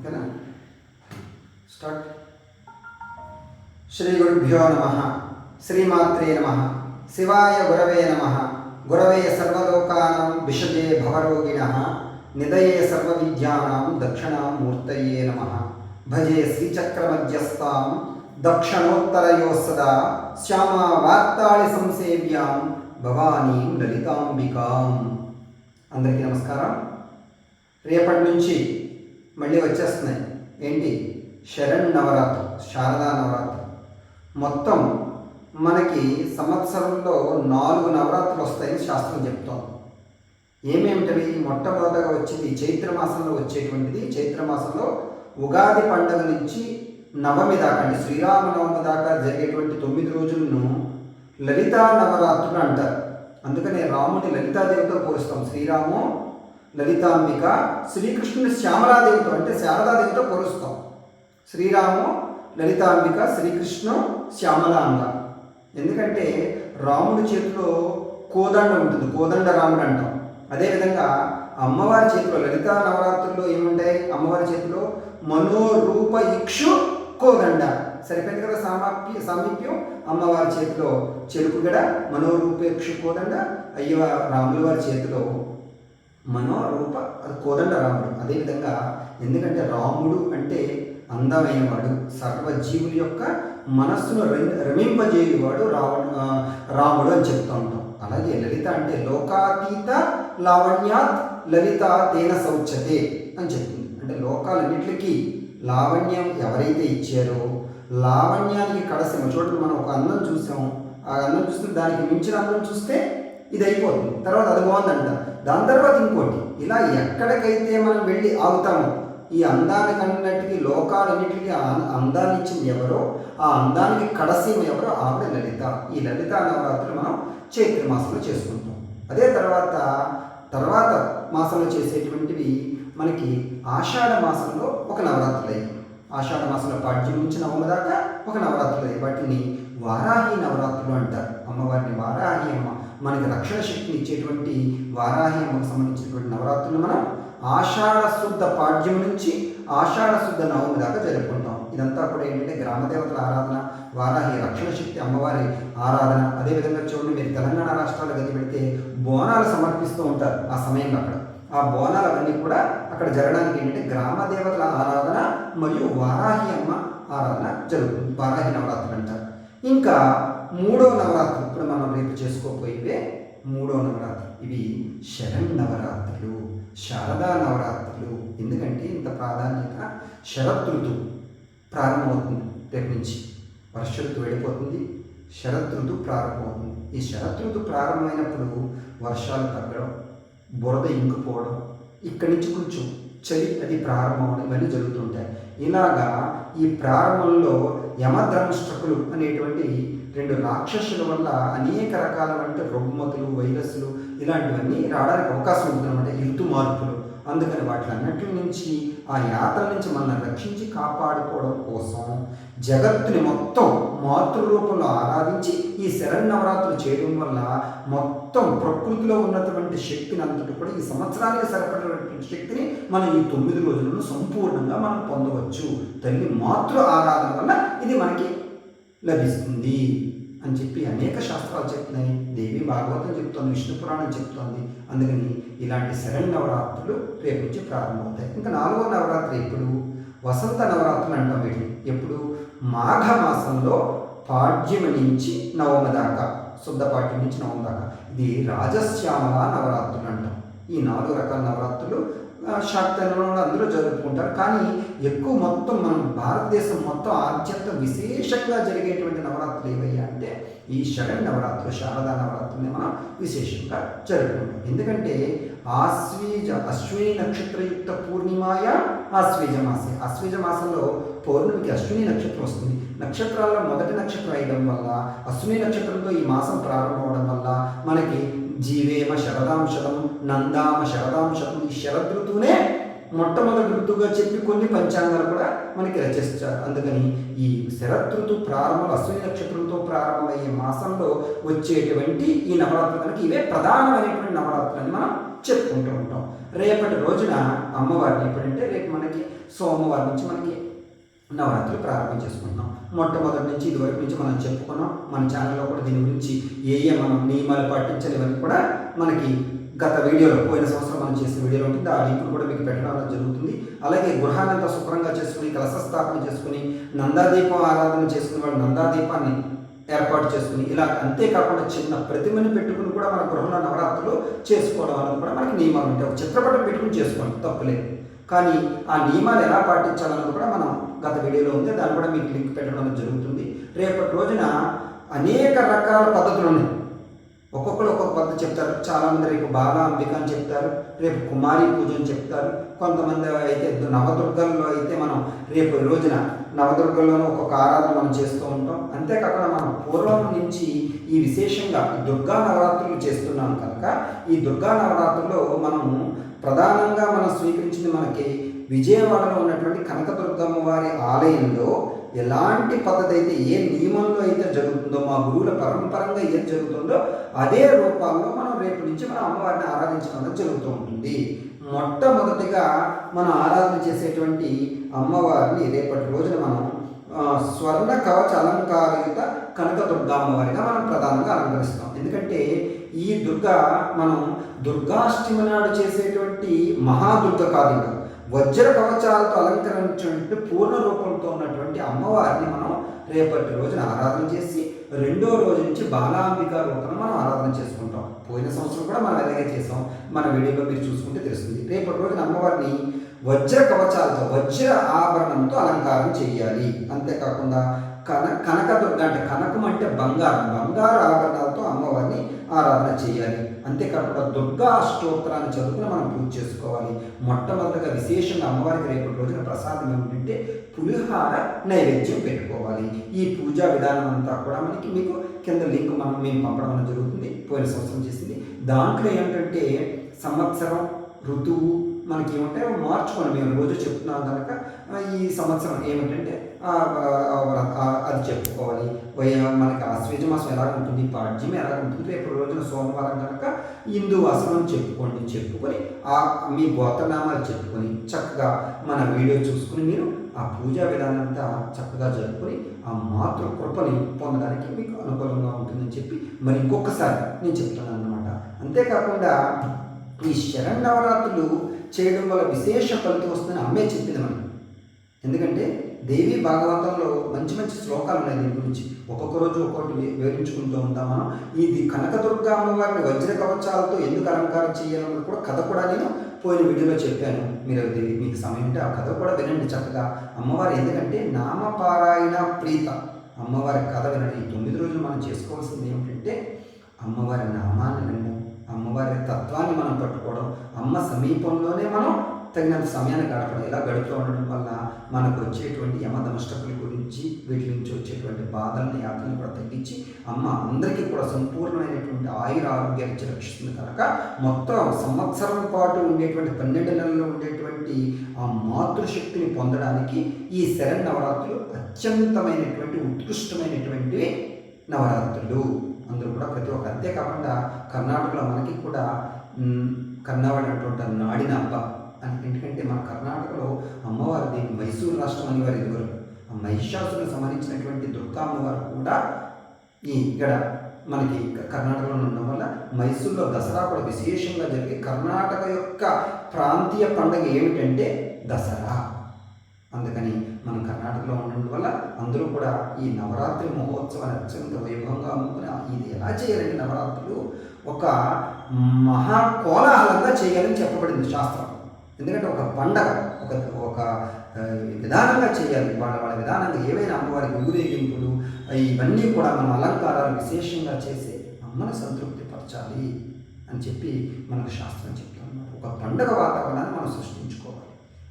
ఓకేనా స్టార్ట్ శ్రీ గురుభ్యో నమ శ్రీమాత్రే నమ శివాయ గురవే నమ గురవే సర్వలోకానాం విషజే భవరోగిణ నిదయే సర్వవిద్యానాం దక్షిణామూర్తయే నమ భజే శ్రీచక్రమధ్యస్థాం దక్షిణోత్తరయో సదా శ్యామా వార్తాళి సంసేవ్యాం భవానీం లలితాంబికాం అందరికీ నమస్కారం రేపటి నుంచి మళ్ళీ వచ్చేస్తున్నాయి. ఏంటి? శరణ్ నవరాత్రి శారదా నవరాత్రి. మొత్తం మనకి సంవత్సరంలో నాలుగు నవరాత్రులు వస్తాయని శాస్త్రం చెప్తోంది. ఏమేమిటవి? మొట్టమొదటగా వచ్చేది చైత్ర మాసంలో వచ్చేటువంటిది. చైత్ర మాసంలో ఉగాది పండుగ నుంచి నవమి దాకా అంటే శ్రీరామనవమి దాకా జరిగేటువంటి తొమ్మిది రోజులను లలితా నవరాత్రులు అంటారు. అందుకనే రాముని లలితాదేవితో పోలుస్తాం. శ్రీరాము లలితాంబిక శ్రీకృష్ణుని శ్యామలాదేవితో అంటే శారదాదేవితో పొరుస్తాం శ్రీరాము లలితాంబిక శ్రీకృష్ణు శ్యామలాంబ. ఎందుకంటే రాముడి చేతిలో కోదండ ఉంటుంది కోదండ రాముడు అంటాం. అదేవిధంగా అమ్మవారి చేతిలో లలిత నవరాత్రుల్లో ఏముంటాయి? అమ్మవారి చేతిలో మనోరూప ఇక్షు కోదండ. సరిపోయింది కదా సామాప్య సామీప్యం? అమ్మవారి చేతిలో చెరుకుగడ మనోరూపేక్షు కోదండ అయ్యవ రాముల వారి చేతిలో మనోరూప కోదండ రాముడు అదేవిధంగా ఎందుకంటే రాముడు అంటే అందమైనవాడు సర్వజీవుల యొక్క మనస్సును రమి- రమింపజేయువాడు రావణ రాముడు అని చెప్తూ ఉంటాం. అలాగే లలిత అంటే లోకాతీత లావణ్యాత్ లలిత తేన శౌచతే అని చెప్తుంది. అంటే లోకాలన్నిటికీ లావణ్యం ఎవరైతే ఇచ్చారో లావణ్యానికి కడసమ చూడండి మనం ఒక అందం చూసాం. ఆ అందం చూస్తే దానికి మించిన అందం చూస్తే ఇది అయిపోతుంది తర్వాత అది బాగుందంట. దాని తర్వాత ఇంకోటి ఇలా ఎక్కడికైతే మనం వెళ్ళి ఆగుతామో ఈ అందానికి అన్నిటికీ లోకాలన్నిటికీ అందాన్ని ఇచ్చింది ఎవరో ఆ అందానికి కడసీమ ఎవరో ఆవిడ లలిత. ఈ లలిత నవరాత్రులు మనం చైత్ర మాసంలో చేసుకుంటాం. అదే తర్వాత తర్వాత మాసంలో చేసేటువంటివి మనకి ఆషాఢ మాసంలో ఒక నవరాత్రులు అయ్యి ఆషాఢ మాసంలో పాడ్యం నుంచి నవమ దాకా ఒక నవరాత్రులు. అయ్యి వాటిని వారాహి నవరాత్రులు అంటారు. అమ్మవారిని వారాహి అమ్మ మనకి రక్షణ శక్తిని ఇచ్చేటువంటి వారాహి అమ్మకు సంబంధించినటువంటి నవరాత్రులు మనం ఆషాఢ శుద్ధ పాడ్యం నుంచి ఆషాఢ శుద్ధ నవమి దాకా జరుపుకుంటాం. ఇదంతా కూడా ఏంటంటే గ్రామదేవతల ఆరాధన వారాహి రక్షణ శక్తి అమ్మవారి ఆరాధన. అదేవిధంగా చూడండి మీరు తెలంగాణ రాష్ట్రాలు కలిగి పెడితే బోనాలు సమర్పిస్తూ ఉంటారు ఆ సమయంలో అక్కడ. ఆ బోనాలు అవన్నీ కూడా అక్కడ జరగడానికి ఏంటంటే గ్రామ దేవతల ఆరాధన మరియు వారాహి అమ్మ ఆరాధన జరుగుతుంది. వారాహి నవరాత్రులు అంటారు. ఇంకా మూడో నవరాత్రి. ఇప్పుడు మనం రేపు చేసుకోబోయేవే మూడో నవరాత్రి. ఇవి శరణ్ నవరాత్రులు శారదా నవరాత్రులు. ఎందుకంటే ఇంత ప్రాధాన్యత శరత్ ఋతువు ప్రారంభమవుతుంది రేపు నుంచి. వర్ష ఋతువు వెళ్ళిపోతుంది శరత్ ఋతువు ప్రారంభమవుతుంది. ఈ శరత్ ఋతువు ప్రారంభమైనప్పుడు వర్షాలు తగ్గడం బురద ఇంకిపోవడం ఇక్కడి నుంచి కొంచెం చలి అది ప్రారంభమవడం ఇవన్నీ జరుగుతుంటాయి ఇలాగా ఈ ప్రారంభంలో యమద్రంష్టకులు అనేటువంటి రెండు రాక్షసుల వల్ల అనేక రకాలైన రుగ్మతులు వైరస్లు ఇలాంటివన్నీ రావడానికి అవకాశం ఉంటుందన్నమాట ఋతు మార్పులు. అందుకని వాటిలన్నిటి నుంచి ఆ యాత్ర నుంచి మనల్ని రక్షించి కాపాడుకోవడం కోసం జగత్తుని మొత్తం మాతృరూపంలో ఆరాధించి ఈ శరణవరాత్రులు చేయడం వల్ల మొత్తం ప్రకృతిలో ఉన్నటువంటి శక్తిని అంతటి కూడా ఈ సంవత్సరానికి సరిపడినటువంటి శక్తిని మనం ఈ తొమ్మిది రోజులను సంపూర్ణంగా మనం పొందవచ్చు. తల్లి మాతృ ఆరాధన వల్ల ఇది మనకి లభిస్తుంది అని చెప్పి అనేక శాస్త్రాలు చెప్తున్నాయి. దేవి భాగవతం చెప్తోంది విష్ణు పురాణం చెప్తోంది. అందుకని ఇలాంటి శరణ్ నవరాత్రులు రేపు నుంచి ప్రారంభమవుతాయి. ఇంకా నాలుగో నవరాత్రి ఎప్పుడు? వసంత నవరాత్రులు అంటాం వీటిని. ఎప్పుడు? మాఘ మాసంలో పాడ్యమి నుంచి నవమ దాకా శుద్ధపాఠ్యం నుంచి నవమ దాకా. ఇది రాజశ్యామల నవరాత్రులు అంటాం. ఈ నాలుగు రకాల నవరాత్రులు ఆ, శాక్తంలో అందరూ జరుపుకుంటారు. కానీ ఎక్కువ మొత్తం మనం భారతదేశం మొత్తం అత్యంత విశేషంగా జరిగేటువంటి నవరాత్రులు ఏవయ్యా అంటే ఈ శరణ్ నవరాత్రులు శారదా నవరాత్రుల్ని మనం విశేషంగా జరుపుకుంటాం. ఎందుకంటే ఆశ్వీజ అశ్విని నక్షత్రయుక్త పూర్ణిమాయ ఆశ్వీజ మాసే. ఆశ్వీజ మాసంలో పౌర్ణమికి అశ్విని నక్షత్రం వస్తుంది. నక్షత్రాల్లో మొదటి నక్షత్రం అయ్యడం వల్ల అశ్విని నక్షత్రంతో ఈ మాసం ప్రారంభమవడం వల్ల మనకి జీవేమ శరదాంశతం నందామ శరదాంశతం ఈ శరద్ ఋతువునే మొట్టమొదటి ఋతువుగా చెప్పి కొన్ని పంచాంగాలు కూడా మనకి రచిస్తారు. అందుకని ఈ శరత్ ఋతు ప్రారంభం అశ్విని నక్షత్రంతో ప్రారంభమయ్యే మాసంలో వచ్చేటువంటి ఈ నవరాత్రులు కనుక ఇవే ప్రధానమైనటువంటి నవరాత్రులు అని మనం చెప్పుకుంటూ ఉంటాం. రేపటి రోజున అమ్మవారిని ఎప్పుడంటే రేపు మనకి సోమవారం నుంచి మనకి నవరాత్రులు ప్రారంభం చేసుకుంటున్నాం. మొట్టమొదటి నుంచి ఇదివరకు నుంచి మనం చెప్పుకున్నాం మన ఛానల్లో కూడా దీని గురించి ఏ ఏ మనం నియమాలు పాటించాలి ఇవన్నీ కూడా మనకి గత వీడియోలో పోయిన సంవత్సరం మనం చేసిన వీడియోలో ఉంటుంది. ఆ లింక్ కూడా మీకు పెట్టడం జరుగుతుంది. అలాగే గృహానంతా శుభ్రంగా చేసుకుని కలశ స్థాపన చేసుకుని నందాదీపం ఆరాధన చేసుకునే వాళ్ళు నందాదీపాన్ని ఏర్పాటు చేసుకుని ఇలా అంతేకాకుండా చిన్న ప్రతిమని పెట్టుకుని కూడా మన గృహంలో నవరాత్రులు చేసుకోవడం అనేది కూడా మనకి నియమాలు ఉంటాయి. ఒక చిత్రపటం పెట్టుకుని చేసుకోండి తప్పులేదు. కానీ ఆ నియమాలు ఎలా పాటించాలన్నది కూడా మనం గత వీడియోలో ఉంది. దాన్ని కూడా మీకు లింక్ పెట్టడం జరుగుతుంది. రేపటి రోజున అనేక రకాల పద్ధతులు ఉన్నాయి. ఒక్కొక్కరు ఒక్కొక్క పద్ధతి చెప్తారు. చాలామంది రేపు బాల అంబిక అని చెప్తారు రేపు కుమారి పూజ అని చెప్తారు. కొంతమంది అయితే నవదుర్గల్లో అయితే మనం రేపు రోజున నవదుర్గల్లోనూ ఒక్కొక్క ఆరాధన మనం చేస్తూ ఉంటాం. అంతేకాకుండా మనం పూర్వం నుంచి ఈ విశేషంగా దుర్గా నవరాత్రులు చేస్తున్నాం కనుక ఈ దుర్గా నవరాత్రుల్లో మనము ప్రధానంగా మనం స్వీకరించింది మనకి విజయవాడలో ఉన్నటువంటి కనకదుర్గమ్మ వారి ఆలయంలో ఎలాంటి పద్ధతి అయితే ఏ నియమంలో అయితే జరుగుతుందో మా గురువుల పరంపరంగా ఏది జరుగుతుందో అదే రూపాల్లో మనం రేపు నుంచి మనం అమ్మవారిని ఆరాధించడం జరుగుతూ ఉంటుంది. మొట్టమొదటిగా మనం ఆరాధన చేసేటువంటి అమ్మవారిని రేపటి రోజున మనం స్వర్ణ కవచ అలంకారయుత కనకదుర్గా అమ్మవారిగా మనం ప్రధానంగా అలంకరిస్తాం. ఎందుకంటే ఈ దుర్గ మనం దుర్గాష్టమి నాడు చేసేటువంటి మహాదుర్గ కాదు ఇంకా వజ్ర కవచాలతో అలంకరించినటువంటి పూర్ణ రూపంతో ఉన్నటువంటి అమ్మవారిని మనం రేపటి రోజున ఆరాధన చేసి రెండో రోజు నుంచి బాలాంబిక రూపంలో మనం ఆరాధన చేసుకుంటాం. పోయిన సంవత్సరం కూడా మనం అలాగే చేసాం. మన వీడియోలో మీరు చూసుకుంటే తెలుస్తుంది. రేపటి రోజున అమ్మవారిని వజ్ర కవచాలతో వజ్ర ఆభరణంతో అలంకారం చేయాలి. అంతేకాకుండా కన కనకదుర్గ అంటే కనకం అంటే బంగారం బంగారు ఆభరణాలతో అమ్మవారిని ఆరాధన చేయాలి. అంతేకాకుండా దుర్గా అష్టోత్తరాన్ని చదువుకుని మనం పూజ చేసుకోవాలి. మొట్టమొదటిగా విశేషంగా అమ్మవారికి రేపటి రోజున ప్రసాదం ఏమిటంటే పులిహార నైవేద్యం పెట్టుకోవాలి. ఈ పూజా విధానం అంతా కూడా మనకి మీకు కింద లింక్ మనం మేము పంపడం జరుగుతుంది. పోయిన సంవత్సరం చేసింది. దాంట్లో ఏంటంటే సంవత్సరం ఋతువు మనకి ఏమంటే మార్చుకోండి మేము రోజు చెప్తున్నాం కనుక ఈ సంవత్సరం ఏమిటంటే అది చెప్పుకోవాలి. మనకి ఆశ్వేజ మాసం ఎలా ఉంటుంది పాడ్యం ఎలా ఉంటుంది రేపు రోజున సోమవారం కనుక హిందూ అసలు చెప్పుకోండి. చెప్పుకొని ఆ మీ గోత్రనామాలు చెప్పుకొని చక్కగా మన వీడియో చూసుకుని మీరు ఆ పూజా విధానం అంతా చక్కగా జరుపుకొని ఆ మాతృ కృపని పొందడానికి మీకు అనుకూలంగా ఉంటుందని చెప్పి మరి ఇంకొకసారి నేను చెప్తున్నాను అనమాట అంతేకాకుండా ఈ శరణవరాత్రులు చేయడం వల్ల విశేష ఫలితం వస్తుందని అమ్మే చెప్పింది మనం ఎందుకంటే దేవి భాగవతంలో మంచి మంచి శ్లోకాలు ఉన్నాయి దీని గురించి. ఒక్కొక్క రోజు ఒక్కొక్కటి వివరించుకుంటూ ఉంటాం మనం. ఇది కనకదుర్గ అమ్మవారిని వజ్ర కవచాలతో ఎందుకు అలంకారం చేయాలన్నది కూడా కథ కూడా నేను పోయిన వీడియోలో చెప్పాను. మీరు దేవి మీకు సమయం ఉంటే ఆ కథ కూడా వినండి చక్కగా. అమ్మవారు ఎందుకంటే నామపారాయణ ప్రీత. అమ్మవారి కథ వినండి. ఈ తొమ్మిది రోజులు మనం చేసుకోవాల్సింది ఏమిటంటే అమ్మవారి నామాన్ని వినడం. అమ్మవారి తత్వాన్ని మనం పట్టుకోవడం అమ్మ సమీపంలోనే మనం తగినంత సమయాన్ని గడపడం ఇలా గడుపుతూ ఉండడం వల్ల మనకు వచ్చేటువంటి యమదమష్టకుల గురించి వీటి నుంచి వచ్చేటువంటి బాధలను యాతలను కూడా తగ్గించి అమ్మ అందరికీ కూడా సంపూర్ణమైనటువంటి ఆయుర ఆరోగ్యాన్ని రక్షిస్తుంది కనుక మొత్తం సంవత్సరం పాటు ఉండేటువంటి పన్నెండు నెలల్లో ఉండేటువంటి ఆ మాతృశక్తిని పొందడానికి ఈ శరణ్ నవరాత్రులు అత్యంతమైనటువంటి ఉత్కృష్టమైనటువంటి నవరాత్రులు. అందరూ కూడా ప్రతి ఒక్క అంతేకాకుండా కర్ణాటకలో మనకి కూడా కన్నవాడినటువంటి నాడిన అబ్బ అని ఎందుకంటే మన కర్ణాటకలో అమ్మవారిది మైసూరు రాష్ట్రం అని ఇదివరు ఆ మహిషాసుకు సంబంధించినటువంటి దుర్గా అమ్మవారు కూడా ఈ ఇక్కడ మనకి కర్ణాటకలో ఉండడం వల్ల మైసూర్లో దసరా కూడా విశేషంగా జరిగే కర్ణాటక యొక్క ప్రాంతీయ పండుగ ఏమిటంటే దసరా. అందుకని మన కర్ణాటకలో ఉండడం వల్ల అందరూ కూడా ఈ నవరాత్రి మహోత్సవాన్ని అత్యంత వైభవంగా అమ్ముకుని ఇది ఎలా చేయాలంటే నవరాత్రులు ఒక మహా కోలాహలంగా చేయాలని చెప్పబడింది శాస్త్రం. ఎందుకంటే ఒక పండగ ఒక ఒక విధానంగా చేయాలి. వాళ్ళ వాళ్ళ విధానంగా ఏవైనా అమ్మవారికి ఊరేగింపులు ఇవన్నీ కూడా మనం అలంకారాలు విశేషంగా చేసి అమ్మను సంతృప్తి పరచాలి అని చెప్పి మనకు శాస్త్రం చెప్తాం ఒక పండగ వాతావరణాన్ని మనం సృష్టించుకోవాలి.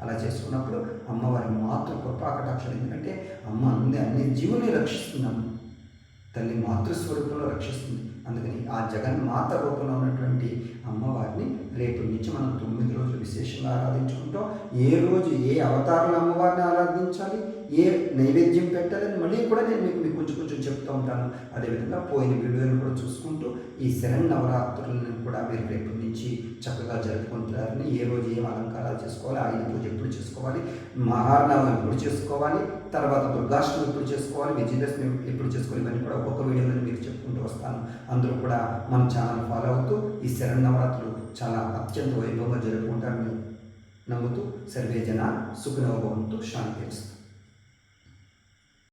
అలా చేసుకున్నప్పుడు అమ్మవారి మాతృ కృపాకటాక్షలు ఎందుకంటే అమ్మ అన్ని అన్ని జీవుల్ని రక్షిస్తున్నాము తల్లి మాతృస్వరూపంలో రక్షిస్తుంది. అందుకని ఆ జగన్మాత రూపంలో ఉన్నటువంటి అమ్మవారిని రేపు నుంచి మనం తొమ్మిది రోజులు విశేషంగా ఆరాధించుకుంటాం. ఏ రోజు ఏ అవతారంలో అమ్మవారిని ఆరాధించాలి? ఏ నైవేద్యం పెట్టాలని మళ్ళీ కూడా నేను మీకు మీకు కొంచెం కొంచెం చెప్తూ ఉంటాను. అదేవిధంగా పోయిన వీడియోని కూడా చూసుకుంటూ ఈ శరణ్ నవరాత్రులను కూడా మీరు రేపు నుంచి చక్కగా జరుపుకుంటున్నారని ఏ రోజు ఏం అలంకారాలు చేసుకోవాలి ఆయుధ పూజ ఎప్పుడు చేసుకోవాలి మహార్ణవం ఎప్పుడు చేసుకోవాలి తర్వాత దుర్గాష్టమి ఎప్పుడు చేసుకోవాలి విజయదశమి ఎప్పుడు చేసుకోవాలి ఇవన్నీ కూడా ఒక్కొక్క వీడియోలో మీకు చెప్పుకుంటూ వస్తాను. అందరూ కూడా మన ఛానల్ ఫాలో అవుతూ ఈ శరణ్ నవరాత్రులు చాలా అత్యంత వైభవంగా జరుపుకుంటారని నమ్ముతూ సర్వే జన సుఖనోభవంతు శాంతి